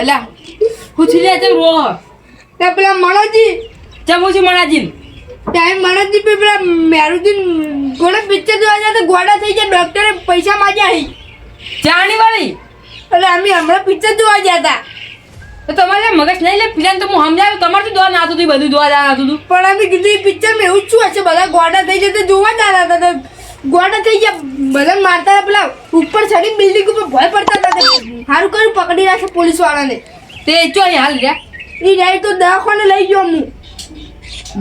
એટલે પૂછી લે તો રો. તે પેલા મણોજી. ચમ હું છું મણાજીન. ટાઈમ મણોજી પે પેલા મેરુદીન ગોળે પિક્ચર જોવા ગયા તો ગોડા થઈ ગયા ડોક્ટરે પૈસા માંગ્યા હી જાણી વાળી? એટલે અમે હમણાં પિક્ચર જોવા ગયા હતા. તો તમારે મગજ નહીં લે પેલા તો હું સમજાવ્યું તમારે દોવા નાતું હતું બધું દોવા નાતું હતું. પણ અમે કીધું પિક્ચર પિક્ચરમાં એવું જ શું હશે બધા ગોડા થઈ જતા જોવા જ હતા. તો ગોડા થઈ ગયા. બધા મારતા પેલા ઉપર ચડી બિલ્ડિંગ ઉપર ભય પડતા હતા સારું કર્યું પકડી રાખે પોલીસ વાળાને. તે ચો હાલ રહ્યા? એ રાઈ તો દવાખાને લઈ ગયો હું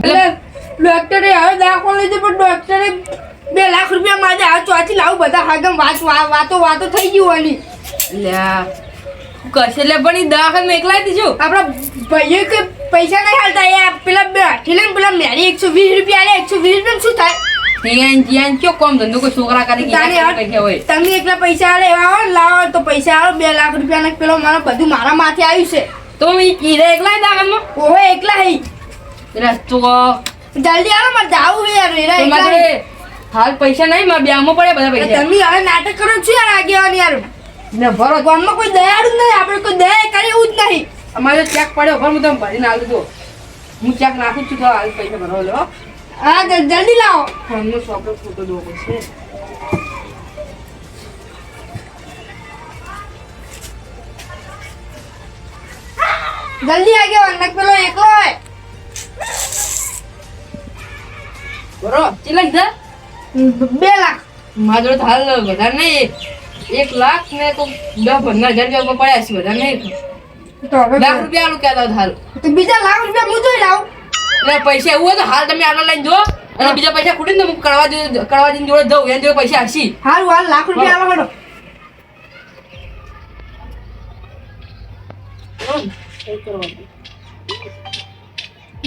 એટલે ડોક્ટરે હવે દવાખાને લઈ પણ ડોક્ટરે બે લાખ રૂપિયા મારે આ ચોથી લાવું બધા હાગમ વાત વાતો વાતો થઈ ગયું આની કશે એટલે પણ એ દવાખાને એકલા દીધું આપણા ભાઈએ કે પૈસા નહીં હાલતા. એ પેલા બે ઠેલે ને પેલા મેરી એકસો વીસ રૂપિયા એકસો વીસ રૂપિયા શું થાય? પૈસા તમે એકલા પૈસા આલે એવા લાવો તો પૈસા આવો બે લાખ રૂપિયા પેલો મારા બધું મારા માથે આવ્યું છે. તો કીધા એકલા દવાખાનમાં ઓહો એકલા હઈ એટલે જલ્દી આવો મારે જાવું છે યાર એરા એકલા તમારે હઈ. હાલ પૈસા નહીં મારા પડે બધા પૈસા. તમે હવે નાટક કરો છો યાર આગેવાની યાર? ને ભરો. ગામમાં કોઈ દયાળુ જ નહીં આપણે કોઈ દયા કરે એવું જ નહીં. અમારે ચેક પડ્યો હું તમે ભરીને આવી દો હું ચેક નાખું છું તો હાલ પૈસા ભરવા લો હા જલ્દી લાવો. ફોનનો શોપનો ફોટો દો પડશે. જલ્દી આગેવાન નક પેલો એકલો હોય. બરો ચિલક કીધા બે લાખ. મારા હાલ વધારે નહીં. એક લાખ ને તો દસ પંદર હજાર રૂપિયા પડ્યા છે વધારે નહીં. લાખ રૂપિયા આલું કહેતા હાલ. તો બીજા લાખ રૂપિયા હું જોઈ લાવું એટલે પૈસા એવું હોય તો હાલ તમે આટલા લઈને જો. અને બીજા પૈસા ખૂટીને હું કડવા કરવા જઈને જોડે જઉં એના જોડે પૈસા હશી. હારું હાલ લાખ રૂપિયા આલો હેડો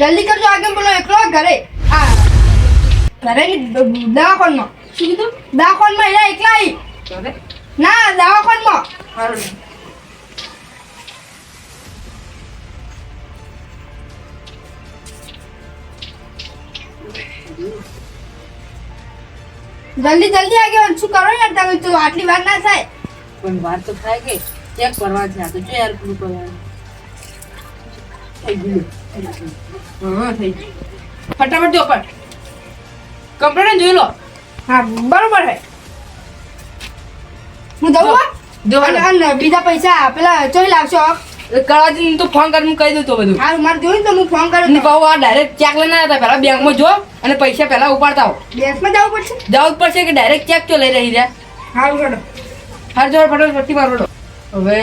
જલ્દી કરજો આગળ બોલો એકલો ઘરે. આ ઘરે દવાખાનમાં. શું કીધું? દવાખાનમાં એકલા હી. ના દવાખાનમાં. જલ્દી જલ્દી આગળ શું કરો યાર તમે? તો આટલી વાર ના થાય. પણ વાત તો થાય કે ચેક કરવા છે આ તો જો યાર પૂરું કરવાનું થઈ ગયું. હા થઈ ગયું. ફટાફટ જો પણ. કમ્પ્યુટર જોઈ લો. હા બરોબર હે. હું દઉં? જો અને બીજા પૈસા પેલા ચોઈ લાવશો. કળવાજી તો ફોન કરીને કહી દઉં તો બધું. હા મારે જોયું તો હું ફોન કરું ને બહુ આ ડાયરેક્ટ ચેક લઈને આવ્યા હતા. પહેલા બેંકમાં જો અને પૈસા પહેલા ઉપાડતા આવો. બેંકમાં જવું પડશે? જવું પડશે કે ડાયરેક્ટ ચેક તો લઈ રહી રહ્યા હારું હેડો. હાર જોડે ફટાફટ પટ્ટી મારો હવે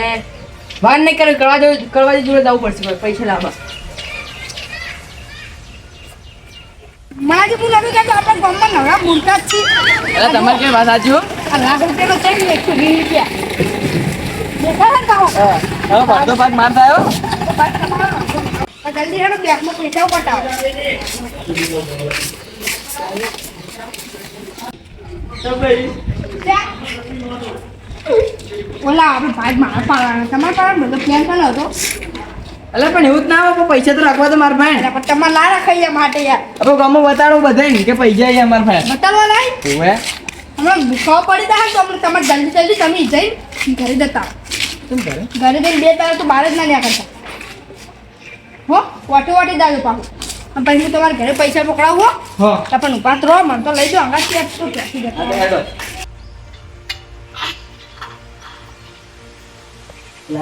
વાન નહીં કરે કરવા જવું કરવા જોડે જવું પડશે પૈસા લાવવા. જે હું લાગે કે આપણે ગામમાં નવરા મૂર્ખા જ છીએ. તમારે કઈ વાત સાચી હો. લાખ રૂપિયાનો ચેક એકસો વીસ રૂપિયા? હવે બધો ભાગ માર થયો જલ્દી હેડો બેંકમાં પૈસા પટાવો. ઓલા આપણે ભાગ મારા પાડવાના. તમારા પાડવાનો બધો પ્લાન પણ હતો? એટલે પણ એવું જ ના હોય પૈસા તો રાખવા તો મારા ભાઈ. પણ તમારે ના રખાય માટે યાર. હવે ગામમાં બતાડો બધાય કે પૈસા અહીંયા મારા ભાઈ. બતાવવા લાય. ઓવે હમણાં ખબર પડી દે તો તમે તમારે જલ્દી જલ્દી તમે જઈ ઘરે જતા કરે? ઘરે જઈને બે તારે તો બહાર જ ના લ્યા કરતા. હો વાટો વાટી દાદુ પાછું. અને પછી હું તમારા ઘરે પૈસા પકડાવું હો. હા. તો પણ ઊભા રહો મને તો લઈ જાઓ અંગા ત્યાં શું ક્યાંથી જતા રહો.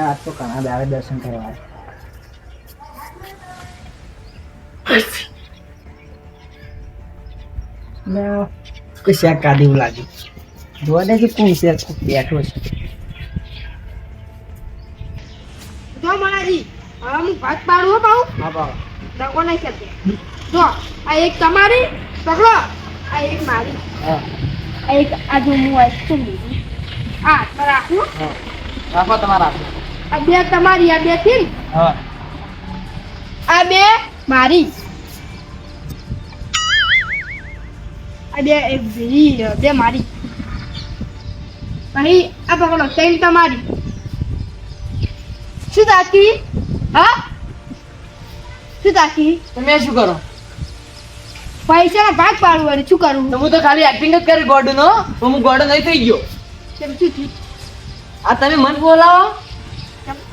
આજ તો ઘણા દાડે દર્શન કરવા કોઈ શેક કાઢી એવું લાગ્યું જોવા દે કે કોણ બેઠો છે. મારાજી હવે હું ભાત પાડું હો પાઉં હા બાબા ડકો નહીં ખેતો જો આ એક તમારી પકડો. આ એક મારી. હા. આ એક આ જો હું આઈસ્ક્રીમ લીધું? આ હાથમાં રાખું. હા. રાખો તમારા આ બે તમારી આ બેથી હા. આ બે મારી. આ બે એક બે મારી. અહીં આ પકડો ત્રણ તમારી. શું તાકી? હા? શું તાકી? તમે શું કરો? પૈસાનો ભાગ પાડવું અને શું કરવું હું તો ખાલી એક્ટિંગ જ કરી ગોડ નો હું ગોડ નહીં થઈ ગયો. કેમ શું થયું? આ તમે મન બોલાવો.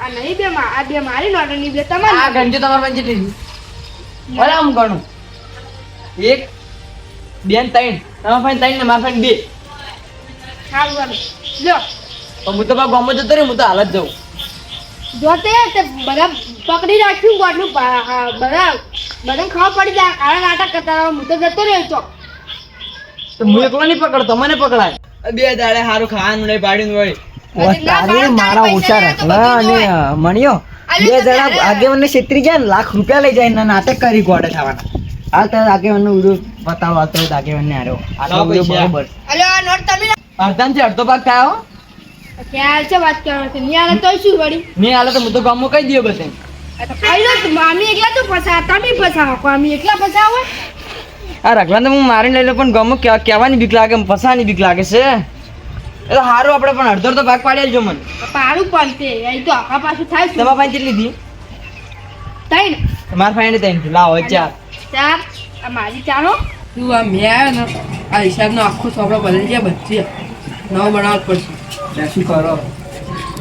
આ નહીં બે માં આ બે મારી નોટની બે આ તમારી ગણજો તમારા પાસે જેટલી ભલે આમ ગણું. એક બેન ત્રણ. તમારા ફાઈન ત્રણ ને મારા ફાઈન બે. સારું લ્યો. હું તો ગામમાં જતો રહ્યો હું તો હાલ જ જાઉં. જો તે બધા પકડી રાખ્યું ગોડનું બધા બધા ખબર પડી જાય કાળા નાટક કરતા રહો. હું તો જતો રહ્યો છો. તો હું એકલો નહીં પકડતો? મને પકડાય. બે દાડે સારું ખાવાનું નહીં પાડ્યું હોય મારા ઓછા રાખલા અને મણિયો બે જણા આગેવાનને છેતરી જાય ને લાખ રૂપિયા લઈ જાય ને નાટક કરી ગોડે થવાના. આ તારે આગેવાનનો વીડિયો બતાવો આ તો આગેવાનને હાર્યો. આ તો વીડિયો બરોબર. અલ્યો આ નોટ તમે અડધાથી અડધો ભાગ થાય હો. ખ્યાલ છે વાત કરવાનો છે. નહીં આલે તો શું વળી? નહીં હાલે તો હું તો ગામમાં કહી દઈએ બધે. તું. એકલા તો ફસા તમે ફસાવો. મામી એકલા ફસાવો આ રગલાને તો હું મારીને લઈ લો પણ ગામમાં કહેવા- કહેવાની બીક લાગે ફસાવાની બીક લાગે છે. એ તો સારું આપણે પણ અડધો તો ભાગ પાડી આવજો મને. પાડું પણ તે અહીં તો આખા પાછું થાય છે તમારા પાસે કેટલી હતી ત્રણ. તમારા પાસે ત્રણ લાવો ચાર. ચાર. આ મારી ચારો તું આ મેં આવ્યો ને આ હિસાબનો આખો સોપડો બદલી જાય બધી નવો બનાવવો જ પડશે શું કરો?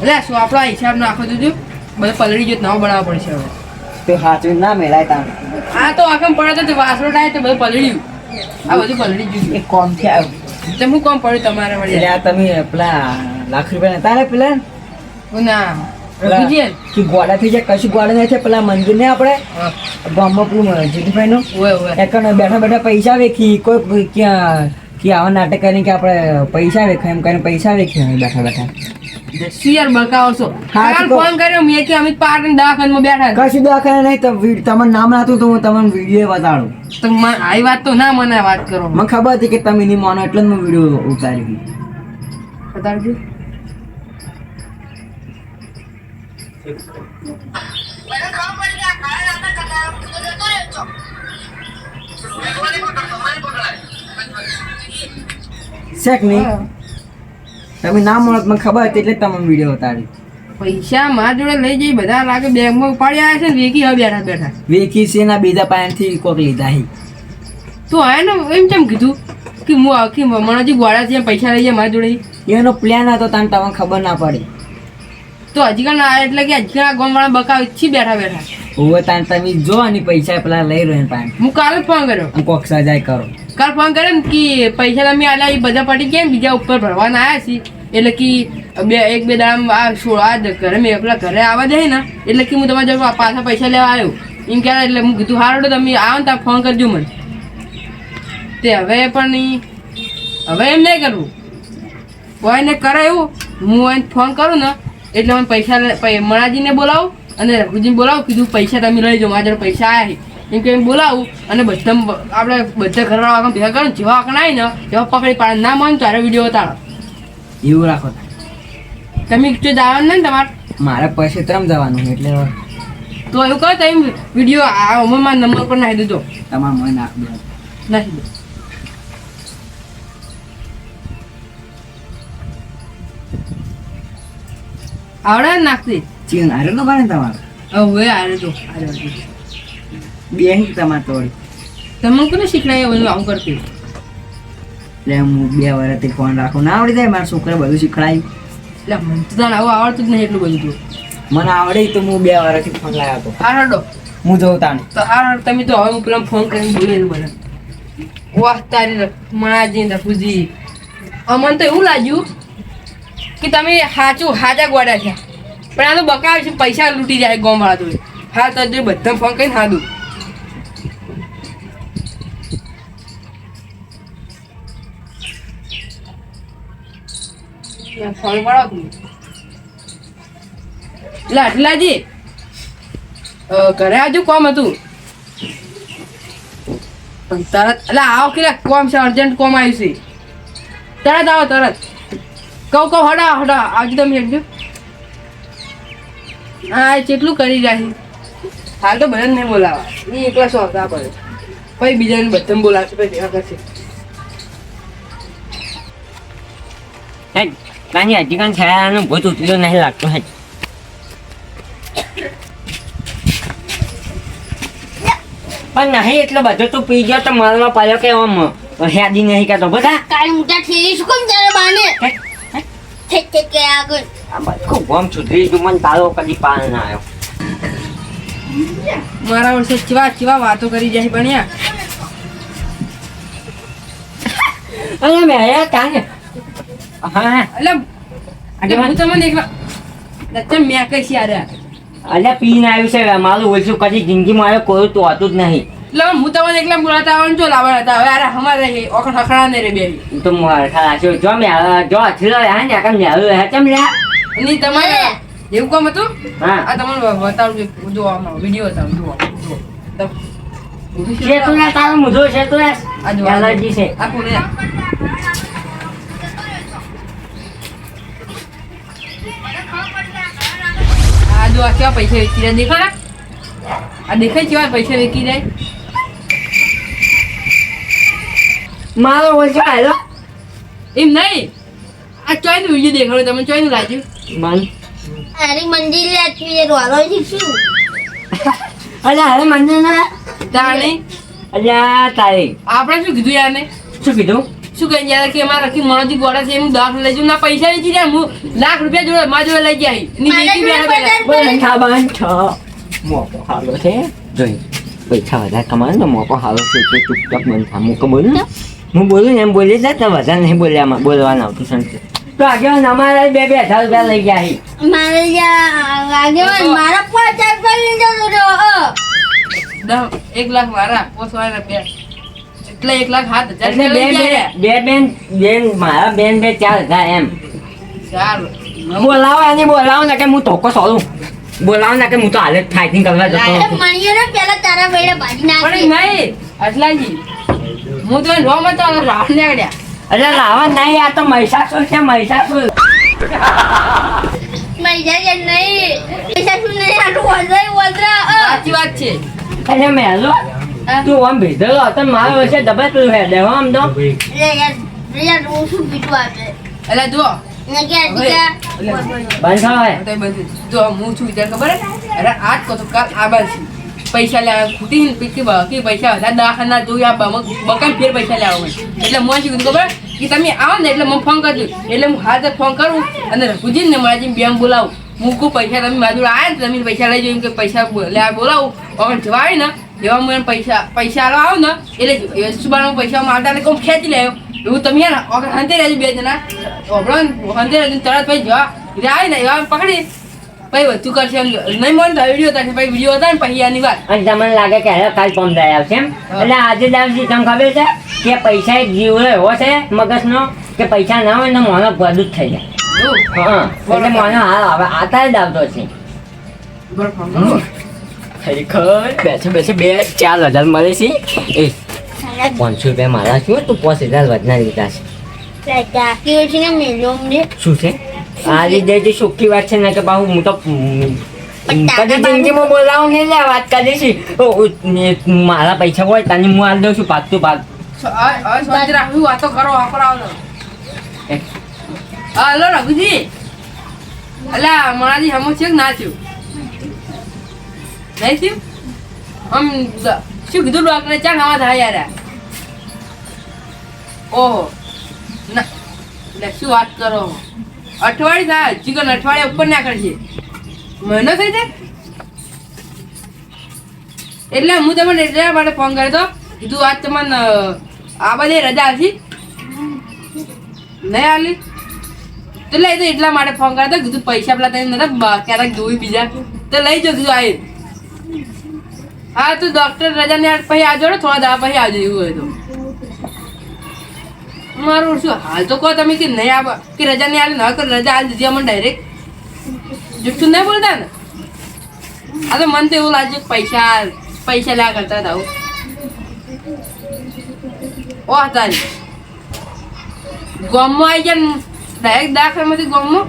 એટલે શું આપણા હિસાબ નાખો જોજો બધો પલળી જો નવો બનાવવો પડશે હવે. તો સાચું ના મેળાય તા આ તો આખમ પડે તો વાસણો થાય તો બધું પલળ્યું આ બધું પલળી ગયું. એક કોમથી આવ્યું? તો હું કોમ પડ્યું તમારે એટલે વળી આ તમે પેલા લાખ રૂપિયા નતા ને પેલા ના કે ગોડા થઈ જાય કશું ગોડા નહીં થાય પેલા મંદિર ને આપણે ગામમાં પેલું જીતુભાઈ નું બેઠા બેઠા પૈસા વેખી કોઈ ક્યાં કે આવા નાટક કરીને કે આપણે પૈસા વેખે એમ કરીને પૈસા વેખ્યા બેઠા બેઠા. શું યાર બકાવો છો હા, ફોન કર્યો મેં કે અમિત પાટણ દવાખાનામાં બેઠા. કશું દવાખાને નહીં તો વી- તમારું નામ નાતું તો હું તમને વીડિયો બતાડું. તો આવી વાત તો ના મને વાત કરો. મને ખબર હતી કે તમે નહીં માનો એટલે જ વીડિયો ઉતારી હતી શેક નહીં. તમે ના મળો મને ખબર હતી એટલે તમે તમને વીડિયો ઉતારી. પૈસા મારા જોડે લઈ જઈ બધા લાગે બેંકમાં ઉપાડી આવ્યા છે ને વેકી હવે બેઠા બેઠા. વેખી છે ના બીજા પાસેથી કોક લીધા હી આ ને એમ કેમ કીધું કે હું આખી મણાજી ગોળા છે પૈસા લઈ જાય મારા જોડે. એનો પ્લાન હતો તને તમને ખબર ના પડી. તો હજી કાલ એટલે કે હજી કાલ ગોમવાળા બકાવ છી બેઠા બેઠા. ઓવે તાન તમે જો અને પૈસા પેલા લઈ રહ્યો પાન હું કાલે ફોન કર્યો. હું કોક સજાય કરો. કાલ ફોન કર્યો ને કે પૈસા તમે આલ્યા એ બધા પડી ગયા બીજા ઉપર ભરવાના આવ્યા છે. એટલે કે બે એક બે દામ આ સોળા જ ઘરે મેં પેલા ઘરે આવવા દે ને એટલે કે હું તમારા જોડે પાછા પૈસા લેવા આવ્યો. એમ કહેવાય એટલે હું કીધું હારો તમે આવો ને ત્યાં ફોન કરજો મને. તે હવે પણ હવે એમ નહીં કરવું. કોઈને કરે એવું હું એને ફોન કરું ને એટલે મને પૈસા મણાજીને બોલાવો અને રઘુજીને બોલાવો કીધું પૈસા તમે લઈ જાઓ મારા પૈસા આવ્યા છે. એમ કે એમ બોલાવું અને બધા આપણે બધા ઘરવાળા ભેગા કરું જેવા આંકડા આવી ને એવા પકડી પાડે. ના મને તારે વીડિયો ઉતારો. એવું રાખો તમે. તો જવાનું ને તમારે? મારે પૈસે ત્રમ જવાનું એટલે તો એવું કહો તમે વીડિયો આ ઉંમરમાં નંબર પર નાખી દીધો તમારા મને નાખ દો નાખી દો. આવડે નાખતી. ચીન હારે તો બને તમારે. હવે આરે તો. આરે તો. બે હી તમારે તો તમે કોને શીખડાય બધું આવું કરતી? એટલે હું બે વર્ષથી ફોન રાખું. ના આવડી જાય? મારા છોકરા બધું શીખડાયું. એટલે મને તો તને આવું આવડતું જ નહીં એટલું બધું મને આવડે તો હું બે વર્ષથી ફોન લાવ્યો હતો. હાર હું જઉં તાણે તો હાર તમે તો હવે હું પેલા ફોન કરીને બોલી મને વાહ તારી મણાજી રફુજી અમને તો એવું લાગ્યું કે તમે સાચું હાજા ગોડા છે. પણ આ તો બકાવ છે પૈસા લૂંટી જાય ગોમ વાળા જોડે. હા તો જો બધા ફોન કરીને હાદું ફોન લાટલાજી ઘરે આવજો કોમ હતું. તરત એટલે આવો કે કોમ છે અર્જન્ટ કોમ આવ્યું છે. તરત આવો તરત. કહું કહું હડા હડા આવજો તમે એકજો હા કેટલું કરી રહ્યા હાલ તો બધાને નહીં બોલાવા. એ એકલા શું આવતા પડે પછી બીજાને બધાને બોલાવશે પછી ભેગા કરશે. હજી કાન છાયાનું ભૂત ઉતર્યો નહીં લાગતો હેડ. પણ નહીં એટલો બધો તું પી ગયો તો મારવા પાડ્યો કે આમ હેડી નહીં કહેતો બધા? શું કેમ તારે બાને? ઠેક ઠેક આગળ આ બધું ગોમ સુધરી ગયું મને તારો કદી પાલ ના આવ્યો મારા વર્ષે ચીવા ચીવા વાતો કરી જાય બન્યા અરે મેં આયા તાને હા એટલે હું તમને એકલા એટલે મેં કઈ છે અરે અલ્યા પીને આવ્યું છે મારું ઓછું કદી જિંદગીમાં આવ્યો કોઈ તો હોતું જ નહીં એટલે હું તમને એકલા બોલાતા આવવાનું જો લાવવાના હતા. હવે અરે અમારે ઓખણ ખખડા ને રે બે હું તો જો મેં જો હે ને કામ મેં હે લ્યા ની તમારે એવું કામ હતું? હા. આ તમને બતાવું જો આમાં વીડિયો બતાવું જુઓ છે તું ને તારો છે તું આ જુઓ, એલર્જી છે. આ કોને આ જો આ કેવા પૈસા વેચી રહ્યા? દેખાય? આ દેખાય કેવા પૈસા વેચી જાય મારો ઓછો આવ્યો એમ નહીં આ ચોઈનું વીડિયો દેખાડો તમે ચોઈનું લાગ્યું મન અરે મંદિર લાગી એ રોલો શું અરે હવે મંદિર ના તાણે અલ્યા તારે આપણે શું કીધું યારને શું કીધું શું કહી યાર કે મારા રખી મણોજી ગોળા છે એનું દાખ લઈ જવું ના પૈસા વેચી ત્યાં હું લાખ રૂપિયા જોડે મારા જોડે લઈ જાય એની બેટી બે ખા બાન છ મોકો હાલો છે જોઈ પૈસા વધારે કમાય ને મોકો હાલો છે એટલે ચૂપચાપ મન થા મૂકો બોલું ને હું બોલું ને એમ બોલી જ ને વધારે નહીં બોલ્યા બોલવાનું આવતું સંત તો આગળ અમારા બે બે હજાર રૂપિયા લઈ ગયા હી મારે આગેવાન કરી જતો એક લાખ મારા બે. એટલે એક લાખ સાત હજાર એટલે બે બે બેન બેન મારા બેન બે ચાર હજાર એમ. સારું બોલાવો એને બોલાવો ને કે હું ધોકો સોલું બોલાવો ને કે હું તો હાલે ફાઇટિંગ કરવા જતો અરે ને પેલા તારા વેડે ભાજી પણ નહીં અસલાજી હું તો રોમ હતો રાહુલ ને અડ્યા અરે લાવા નહીં આ તો મહિષાસુર છે મહિષાસુર. મરી નહીં પૈસા નહીં આટલું વજરાય વજરા સાચી વાત છે. અરે મેલો તું આમ ભીધેલો હતો મારો વિશે ડબલ પેલું હે દેવા આમ તો. રે રે એટલે જો ને કે બંધ થાય તો બધું જો હું છું વિચાર ખબર? અરે આજ કહો તો કાલ આ બાજુ. પૈસા લેવા ખૂટી પૈકી બાકી પૈસા વધારે દવાખાના જોઈ આ બમક ફેર પૈસા લેવા એટલે મને શું ખબર? કે તમે આવો ને એટલે મને ફોન કરજો. એટલે હું હાથે ફોન કરું અને રઘુજી ને મારા જેમ બેમ બોલાવું. મૂકું પૈસા તમે જોડે આવ્યા ને તમે પૈસા લઈ જોઈએ કે પૈસા લેવા બોલાવું. હવે જવા આવે ને, એવા મને પૈસા પૈસા આવો ને, એટલે યશુબાનો પૈસા મારતા કોમ ખેંચી લેવો એવું તમે હંતે રહેજો બે જણા. હંતે રહેજો તરત પછી જવા રહ્યા ને એવા પકડી. પછી વધુ કરશે એમ નહીં મને તો વીડિયો હતા પછી વીડિયો હતા ને પછી આની વાત. અને તમને લાગે કે હવે કાલ પમ દઈ આવશે એમ? એટલે આજે દાવજી તમને ખબર છે કે પૈસા એક જીવ એવો છે મગજનો કે પૈસા ના હોય ને મોનો બધું જ થઈ જાય. હા એટલે મોનો હાલ હવે આતા જ આવતો છે. ખરેખર બેસે બેસે બે ચાર હજાર મળે છે. એ પાંચસો રૂપિયા મારા શું તું પાંચ હજાર વધના લીધા છે. શું છે? આ લીધે જે સુખી વાત છે ને કે બાહુ હું તો કદી જિંદગીમાં બોલાવું નહીં લે વાત કરી છે મારા પૈસા હોય તને હું આ દઉં છું પાક તું પાક હલો રઘુજી. અલા મારાજી હમો છે ના થયું? નહીં થયું? આમ શું કીધું ડોક્ટરે? ચા નવા થાય યાર. ઓહો. ના શું વાત કરો? અઠવાડિયું થાય. ચિકન અઠવાડિયા ઉપર ના કરશે મહિનો થઈ જાય? એટલે હું તમને એટલા માટે ફોન કર્યો હતો કીધું આજ તમને આ બધી રજા હતી નહીં આલી તો લઈ તો એટલા માટે ફોન કર્યો હતો કીધું પૈસા પેલા તને નતા ક્યારેક જોઈ બીજા. તો લઈ જો કીધું આવી હા, તું ડૉક્ટર રજા ને પછી આવજો થોડા દાવા પછી આવજો એવું હોય તો. મારું શું? હાલ તો કહો તમે કે નહીં આવ, કે રજા નહીં આલે, ન કરો, રજા આલી દીધી અમને ડાયરેક્ટ જુઠ્ઠું નહીં બોલતા ને? આ તો મને તો એવું લાગ્યું પૈસા પૈસા લ્યા કરતા હતા. ઓ તારી. ગોમમાં આવી ગયા ને ડાયરેક્ટ દાખલામાંથી ગોમમાં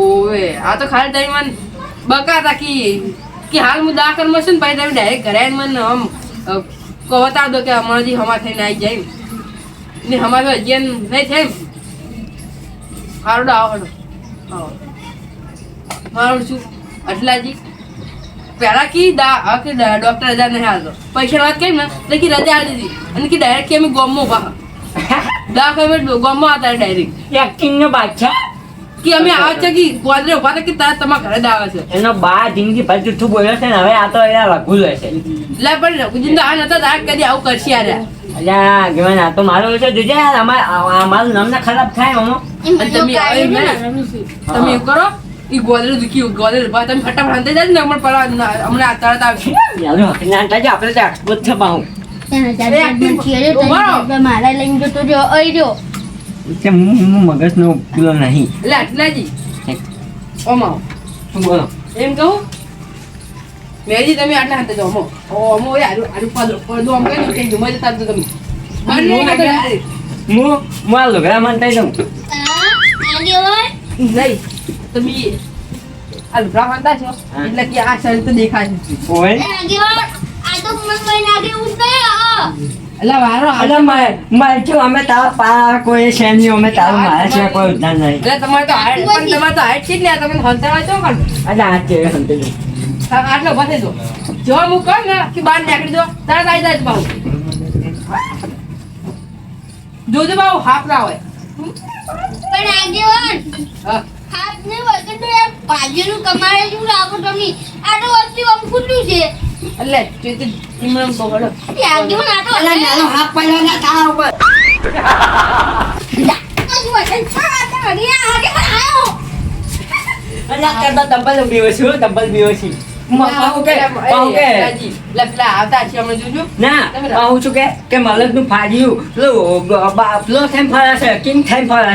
ઓવે, આ તો ખાલી તમે મને બકાતા કે કે હાલ હું દાખલમાં છું ને, પછી તમે ડાયરેક્ટ ઘરે મને આમ અ, કહો બતાવ દો કે હમણાંથી હમા થઈને આવી જાય ને હમા જેમ હજી નહીં થાય સારું આવો હાલો આવો મારું છું. અટલાજી પહેલા કી દા કે ડોક્ટર રજા નહીં હાલતો. પૈસા વાત કરી ને તો કે રજા હાલી દીધી અને કે ડાયરેક્ટ કે અમે ગોમમાં ઊભા. દાખ અમે ગામમાં હતા ડાયરેક્ટ એક્ટિંગ નો બાદશાહ. કે અમે આવે છે કે ગોદરે ઊભા કે તારા તમારા ઘરે જ આવે છે. એનો બા જિંદગી ભર જુઠ્ઠું બોલ્યો છે ને હવે આ તો એના લઘુ જ છે એટલે પણ રઘુજીને તો આ નતા તાર કદી આવું કરશે યાર. અલ્યા ગમન આ તો મારો છે જોજે યાર. અમાર મારું નામ ના ખરાબ થાય મામો. તમે આવી ને? તમે કરો ઈ ગોદરે દુખી ગોદરે ઊભા તમે ફટાફટ અંદર જાય ને હમણાં પરવા હમણાં આ તરત આવશે યાર ના તાજે આપણે તો એક્સપર્ટ છે બાહુ. મારા લઈને જતો રહ્યો અઈ રહ્યો. કે હું મગજનો પેલો નહીં. એટલે આટલાજી ઓમો. શું બોલો? એમ કહું? મેજી તમે આટલા હાથે જો અમો ઓ અમો એ આડું આડું પાડો પડદો આમ કરીને કે જમવા જતા તો તમે. હું આ લુગડા માનતા જાઉં આ આગે હોય નહીં. તમે આ લુગડા માનતા છો. એટલે કે આ શરીર તો દેખાય છે. ઓય. આગે હોય આ તો મને કોઈ નાગે ઉઠે એટલે વારો અલા મારે મારે અમે તારો પા કોઈ છે નહીં અમે તારો મારે છે કોઈ ઉદ્ધાર નહીં. એટલે તમારે તો હાઈટ પણ તમારે તો હાઈટ છે જ ને તમે હંતાવા છો પણ એટલે આ છે હંતે આટલો બસે જો. જો હું કહું ને કે બહાર નીકળી દો તરત આવી જાય બાબુ જોજો બાબુ હાફ ના હોય. પણ આગે હોય હા. ને વગર તો યાર પાજીનું કમાડે શું લાગો તમને આટલું તો વસ્તુ ખુલ્લું છે. એટલે તે તો હળો એ આગે હોય આ તો નાનો હાથ પડ્યો ના તારા ઉપર અલા કરતા તંબલ બીવો છું તંબલ બીવો છું પાહુ કે પાહુ કે લે પેલા આવતા છે હમણાં જોજો ના પાહુ છું કે કે મલકનું ફાડ્યું પેલું પેલો થઈને ફરે છે કિંગ થઈને ફરે